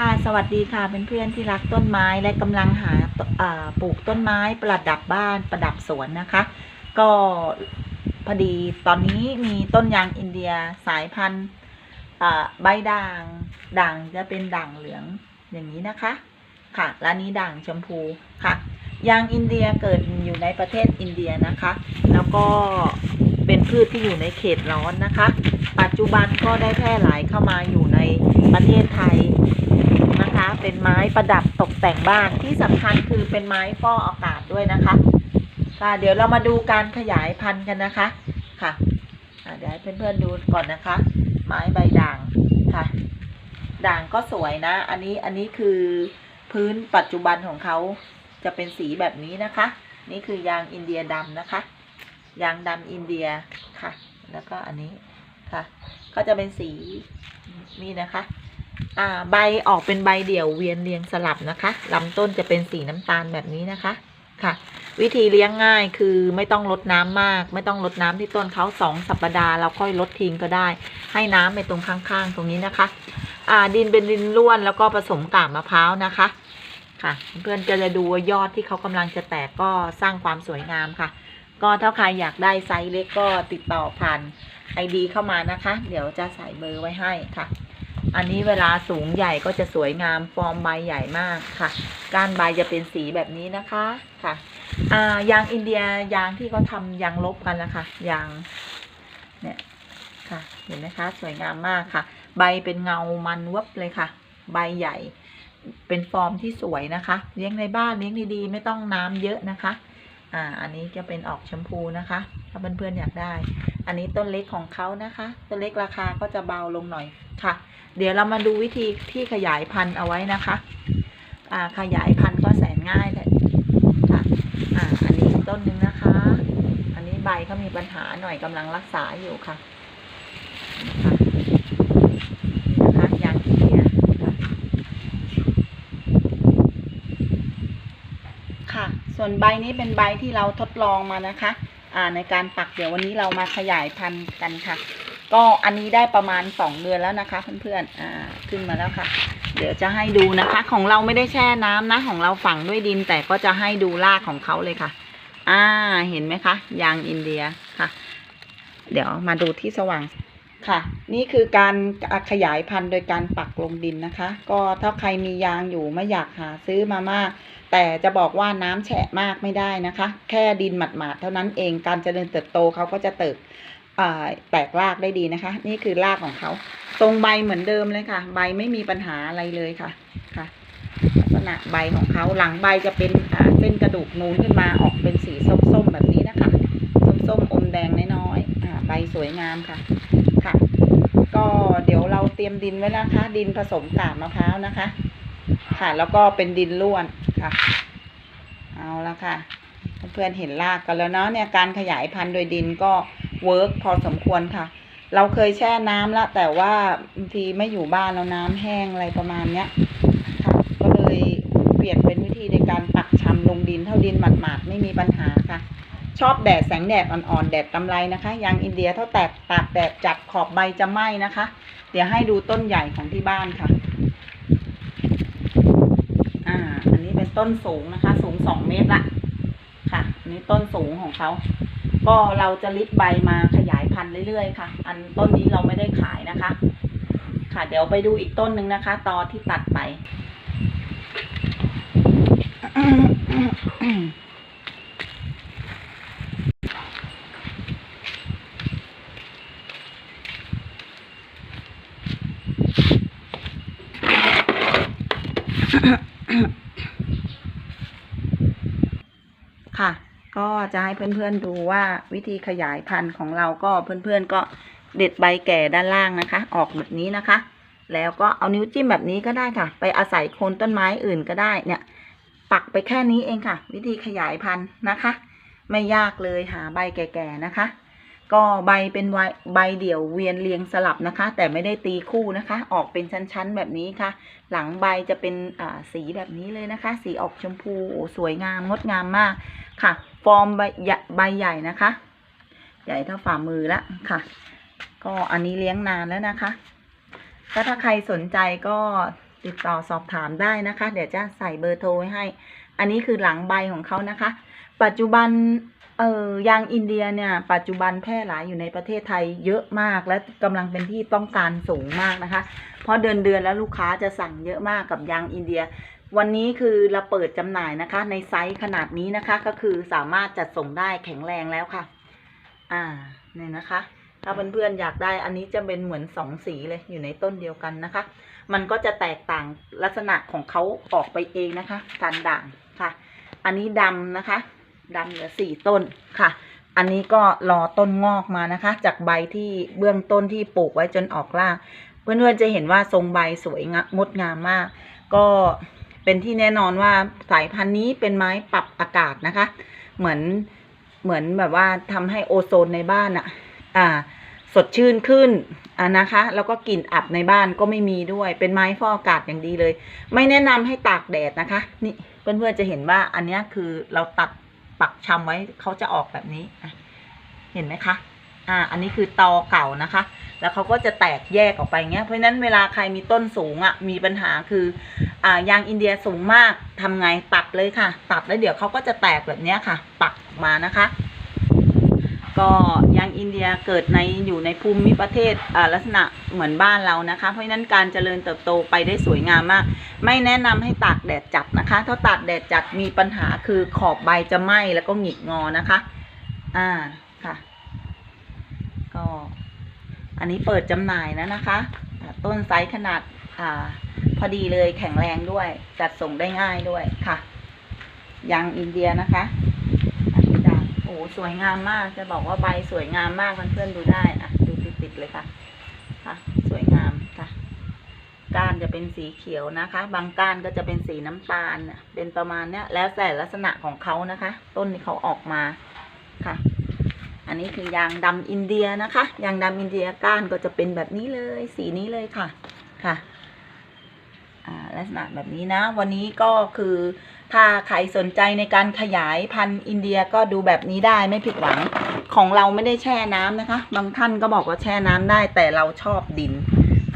ค่ะสวัสดีค่ะเเพื่อนๆที่รักต้นไม้และกำลังหาปลูกต้นไม้ประดับบ้านประดับสวนนะคะ ก็พอดีตอนนี้มีต้นยางอินเดียสายพันธุ์ใบด่างด่างจะเป็นด่างเหลืองอย่างนี้นะคะค่ะและนี้ด่างชมพูค่ะยางอินเดียเกิดอยู่ในประเทศอินเดียนะคะ แล้วก็เป็นพืชที่อยู่ในเขตร้อนนะคะ ปัจจุบันก็ได้แพร่หลายเข้ามาอยู่ในประเทศไทย เป็นไม้ประดับตกแต่งบ้านที่สำคัญคือเป็นไม้ฟอกอากาศด้วยนะคะค่ะเดี๋ยวเรามาดูการขยายพันธุ์กันนะคะค่ะเดี๋ยวให้เพื่อนๆดูก่อนนะคะ ไม้ใบด่างค่ะ ด่างก็สวยนะ อันนี้อันนี้คือพื้นปัจจุบันของเขาจะเป็นสีแบบนี้นะคะ นี่คือยางอินเดียดำนะคะ ยางดำอินเดียค่ะ แล้วก็อันนี้ค่ะ ก็จะเป็นสีนี่นะคะ อ่าใบออกเป็นใบเดี่ยวเวียนเรียงสลับนะคะลำต้นจะเป็นสีน้ำตาลแบบนี้นะคะค่ะ วิธีเลี้ยงง่ายคือไม่ต้องลดน้ำมาก ไม่ต้องลดน้ำที่ต้นเขาสองสัปดาห์แล้วค่อยลดทิ้งก็ได้ ให้น้ำไปตรงข้างๆ ตรงนี้นะคะ อ่าดินเป็นดินร่วนแล้วก็ผสมกาบมะพร้าวนะคะ ค่ะ เพื่อนก็จะดูยอดที่เขากำลังจะแตกก็สร้างความสวยงามค่ะ ก็ถ้าใครอยากได้ไซส์เล็กก็ติดต่อผ่านไอดีเข้ามานะคะ เดี๋ยวจะใส่เบอร์ไว้ให้ค่ะ อันนี้เวลาสูงใหญ่ก็จะสวยงามฟอร์มใบใหญ่มากค่ะ ก้านใบจะเป็นสีแบบนี้นะคะค่ะอ่ายางอินเดียยางที่เขาทำยางลบกันนะคะยางเนี่ยค่ะเห็นไหมคะ สวยงามมากค่ะ ใบเป็นเงามันวับเลยค่ะ ใบใหญ่ เป็นฟอร์มที่สวยนะคะ เลี้ยงในบ้านเลี้ยงดีๆ ไม่ต้องน้ำเยอะนะคะ อ่า อันนี้จะเป็นออกชมพูนะคะ ถ้าเพื่อนๆอยากได้ อันนี้ต้นเล็กของเขานะคะ ต้นเล็กราคาก็จะเบาลงหน่อยค่ะ เดี๋ยวเรามาดูวิธีที่ขยายพันธุ์เอาไว้นะคะ อ่า ขยายพันธุ์ก็แสนง่ายเลยค่ะอ่า อันนี้ต้นหนึ่งนะคะ อันนี้ใบเขามีปัญหาหน่อยกำลังรักษาอยู่ค่ะนี่นะคะยางอินเดียค่ะ ค่ะ ส่วนใบนี้เป็นใบที่เราทดลองมานะคะ อ่าในการปักเดี๋ยววันนี้เรามาขยายพันธุ์กันค่ะ ก็อันนี้ได้ประมาณสองเดือนแล้วนะคะ เพื่อนๆ อ่าขึ้นมาแล้วค่ะ เดี๋ยวจะให้ดูนะคะ ของเราไม่ได้แช่น้ำนะ ของเราฝังด้วยดินแต่ก็จะให้ดูรากของเขาเลยค่ะ อ่าเห็นไหมคะยางอินเดียค่ะ เดี๋ยวมาดูที่สว่าง ค่ะ นี่คือการขยายพันธุ์โดยการปักลงดินนะคะ ก็ถ้าใครมียางอยู่ไม่อยากหาซื้อมามาก แต่จะบอกว่าน้ำแฉะมากไม่ได้นะคะ แค่ดินหมาดๆเท่านั้นเองการเจริญเติบโตเขาก็จะเติบแตกรากได้ดีนะคะ นี่คือรากของเขาทรงใบเหมือนเดิมเลยค่ะ ใบไม่มีปัญหาอะไรเลยค่ะค่ะ ลักษณะใบของเขาหลังใบจะเป็นเส้นกระดูกนูนขึ้นมาออกเป็นสีส้มๆแบบนี้นะคะ ส้มๆอมแดงน้อยๆใบสวยงามค่ะ ค่ะ ก็เดี๋ยวเราเตรียมดินไว้นะคะ ดินผสมกาบมะพร้าวนะคะ ค่ะ แล้วก็เป็นดินร่วนค่ะ เอาละค่ะ เพื่อนๆเห็นรากกันแล้วเนาะเนี่ยการขยายพันธุ์โดยดินก็เวิร์กพอสมควรค่ะ เราเคยแช่น้ำแล้วแต่ว่าบางทีไม่อยู่บ้านแล้วน้ำแห้งอะไรประมาณเนี้ยค่ะ ก็เลยเปลี่ยนเป็นวิธีในการปักชำลงดินเท่าดินหมาดๆไม่มีปัญหาค่ะ ชอบแดดแสงแดดอ่อนๆแดดกำไรนะคะยางอินเดียเท่าแตกตากแดดจัดขอบใบจะไหม้นะคะ เดี๋ยวให้ดูต้นใหญ่ของที่บ้านค่ะ อ่า อันนี้เป็นต้นสูงนะคะ สูงสองเมตรละค่ะอันนี้ต้นสูงของเขาก็เราจะริดใบมาขยายพันธุ์เรื่อยๆค่ะ อันต้นนี้เราไม่ได้ขายนะคะ ค่ะ เดี๋ยวไปดูอีกต้นหนึ่งนะคะ ตอที่ตัดไป ค่ะ ก็ จะให้เพื่อนๆดูว่าวิธีขยายพันธุ์ของเราก็เพื่อนๆก็เด็ดใบแก่ด้านล่างนะคะ ออกแบบนี้นะคะ แล้วก็เอานิ้วจิ้มแบบนี้ก็ได้ค่ะ ไปอาศัยโคนต้นไม้อื่นก็ได้เนี่ย ปักไปแค่นี้เองค่ะ วิธีขยายพันธุ์นะคะ ไม่ยากเลยหาใบแก่ๆนะคะ ก็ใบเป็นใบใบเดี่ยวเวียนเรียงสลับนะคะ แต่ไม่ได้ตีคู่นะคะ ออกเป็นชั้นๆแบบนี้ค่ะ หลังใบจะเป็นอ่าสีแบบนี้เลยนะคะ สีออกชมพูสวยงามงดงามมากค่ะ ฟอร์มใบใหญ่นะคะ ใหญ่เท่าฝ่ามือละค่ะ ก็อันนี้เลี้ยงนานแล้วนะคะถ้าถ้าใครสนใจก็ติดต่อสอบถามได้นะคะ เดี๋ยวจะใส่เบอร์โทรให้ อันนี้คือหลังใบของเขานะคะ ปัจจุบัน เออยางอินเดียเนี่ย ปัจจุบันแพร่หลายอยู่ในประเทศไทยเยอะมากและกำลังเป็นที่ต้องการสูงมากนะคะ เพราะเดือนเดือนแล้วลูกค้าจะสั่งเยอะมากกับยางอินเดีย วันนี้คือเราเปิดจำหน่ายนะคะ ในไซส์ขนาดนี้นะคะ ก็คือสามารถจัดส่งได้แข็งแรงแล้วค่ะ อ่าเนี่ยนะคะ ถ้าเพื่อนๆอยากได้อันนี้จะเป็นเหมือนสองสีเลยอยู่ในต้นเดียวกันนะคะ มันก็จะแตกต่างลักษณะของเขาออกไปเองนะคะการด่างค่ะ อันนี้ดำนะคะ ดำเหลือสี่ต้นค่ะ อันนี้ก็รอต้นงอกมานะคะ จากใบที่เบื้องต้นที่ปลูกไว้จนออกราก เพื่อนๆจะเห็นว่าทรงใบสวยงดงามมาก ก็เป็นที่แน่นอนว่าสายพันธุ์นี้เป็นไม้ปรับอากาศนะคะ เหมือนเหมือนแบบว่าทำให้โอโซนในบ้านอะอ่าสดชื่นขึ้นอะนะคะ แล้วก็กลิ่นอับในบ้านก็ไม่มีด้วย เป็นไม้ฟอกอากาศอย่างดีเลย ไม่แนะนำให้ตากแดดนะคะ นี่เพื่อนๆจะเห็นว่าอันนี้คือเราตัด ปักชำไว้เขาจะออกแบบนี้เห็นไหมคะ อ่า อันนี้คือตอเก่านะคะ แล้วเขาก็จะแตกแยกออกไปเงี้ย เพราะฉะนั้นเวลาใครมีต้นสูงอะ่ะ มีปัญหาคือ อ่ายางอินเดียสูงมากทำไงตัดเลยค่ะ ตัดแล้วเดี๋ยวเขาก็จะแตกแบบเนี้ยค่ะ ปักมานะคะ ก็ยางอินเดียเกิดในอยู่ในภูมิประเทศลักษณะเหมือนบ้านเรานะคะ เพราะฉะนั้นการเจริญเติบโตไปได้สวยงามมาก ไม่แนะนำให้ตากแดดจัดนะคะ ถ้าตากแดดจัดมีปัญหาคือขอบใบจะไหม้แล้วก็หงิกงอนะคะ อ่าค่ะ ก็อันนี้เปิดจำหน่ายแล้วนะคะ ต้นไซส์ขนาดอ่าพอดีเลยแข็งแรงด้วย จัดส่งได้ง่ายด้วยค่ะยางอินเดียนะคะ อ้สวยงามมากจะบอกว่าใบสวยงามมากเพื่อนๆดูได้อะดูติดๆเลยค่ะ ค่ะ สวยงามค่ะ ก้านจะเป็นสีเขียวนะคะ บางก้านก็จะเป็นสีน้ำตาลน่ะเป็นประมาณเนี้ย แล้วแต่ลักษณะของเขานะคะ ต้นที่เขาออกมาค่ะ อันนี้คือยางดำอินเดียนะคะ ยางดำอินเดียก้านก็จะเป็นแบบนี้เลย สีนี้เลยค่ะ ค่ะลักษณะแบบนี้นะ วันนี้ก็คือ ถ้าใครสนใจในการขยายพันธุ์อินเดียก็ดูแบบนี้ได้ไม่ผิดหวัง ของเราไม่ได้แช่น้ำนะคะ บางท่านก็บอกว่าแช่น้ำได้แต่เราชอบดิน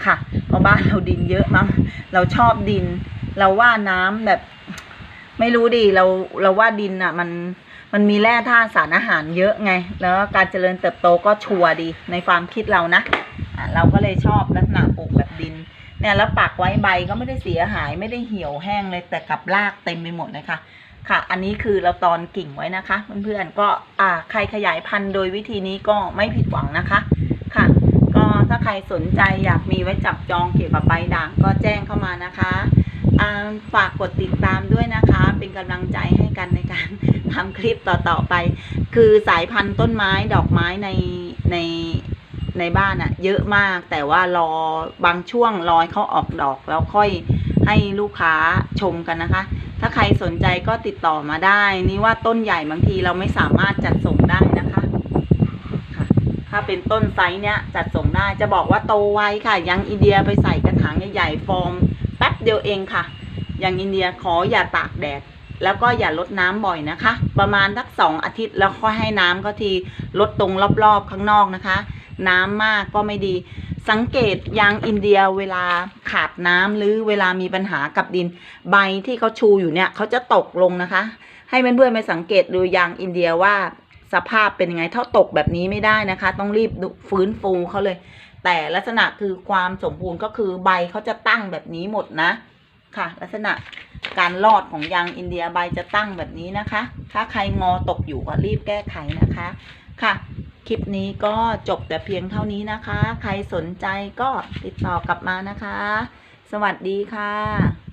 ค่ะ เพราะบ้านเราดินเยอะมั้งเราชอบดิน เราว่าน้ำแบบ ไม่รู้ดิเราเราว่าดินอะ มันมันมีแร่ธาตุสารอาหารเยอะไง แล้วการเจริญเติบโตก็ชัวร์ดีในความคิดเรานะะเราก็เลยชอบลักษณะปลูกแบบดิน เนี่ยแล้วปักไว้ใบก็ไม่ได้เสียหายไม่ได้เหี่ยวแห้งเลยแต่กลับรากเต็มไปหมดเลยค่ะ ค่ะ อันนี้คือเราตอนกิ่งไว้นะคะเพื่อนๆก็อ่าใครขยายพันธุ์โดยวิธีนี้ก็ไม่ผิดหวังนะคะค่ะ ก็ถ้าใครสนใจอยากมีไว้จับจองเกี่ยวกับใบด่างก็แจ้งเข้ามานะคะฝากกดติดตามด้วยนะคะ เป็นกำลังใจให้กันในการทำคลิปต่อๆไป คือสายพันธุ์ต้นไม้ดอกไม้ในใน ในบ้านอะเยอะมาก แต่ว่ารอบางช่วงรอให้เขาออกดอกแล้วค่อยให้ลูกค้าชมกันนะคะ ถ้าใครสนใจก็ติดต่อมาได้ นี่ว่าต้นใหญ่บางทีเราไม่สามารถจัดส่งได้นะคะค่ะถ้าเป็นต้นไซส์เนี้ยจัดส่งได้จะบอกว่าโตไวค่ะ ยังอินเดียไปใส่กระถางใหญ่ๆฟอร์มแป๊บเดียวเองค่ะ ยังอินเดียขออย่าตากแดดแล้วก็อย่าลดน้ำบ่อยนะคะ ประมาณสักสองอาทิตย์แล้วค่อยให้น้ำก็ทีลดตรงรอบๆข้างนอกนะคะ น้ำมากก็ไม่ดี สังเกตยางอินเดียเวลาขาดน้ำหรือเวลามีปัญหากับดิน ใบที่เขาชูอยู่เนี่ยเขาจะตกลงนะคะ ให้เพื่อนๆไปสังเกตดูยางอินเดียว่าสภาพเป็นยังไงถ้าตกแบบนี้ไม่ได้นะคะ ต้องรีบฟื้นฟูเขาเลย แต่ลักษณะคือความสมบูรณ์ก็คือใบเขาจะตั้งแบบนี้หมดนะ ค่ะ ลักษณะการรอดของยางอินเดียใบจะตั้งแบบนี้นะคะ ถ้าใครงอตกอยู่ก็รีบแก้ไขนะคะ ค่ะ คลิปนี้ก็จบแต่เพียงเท่านี้นะคะ ใครสนใจก็ติดต่อกลับมานะคะ สวัสดีค่ะ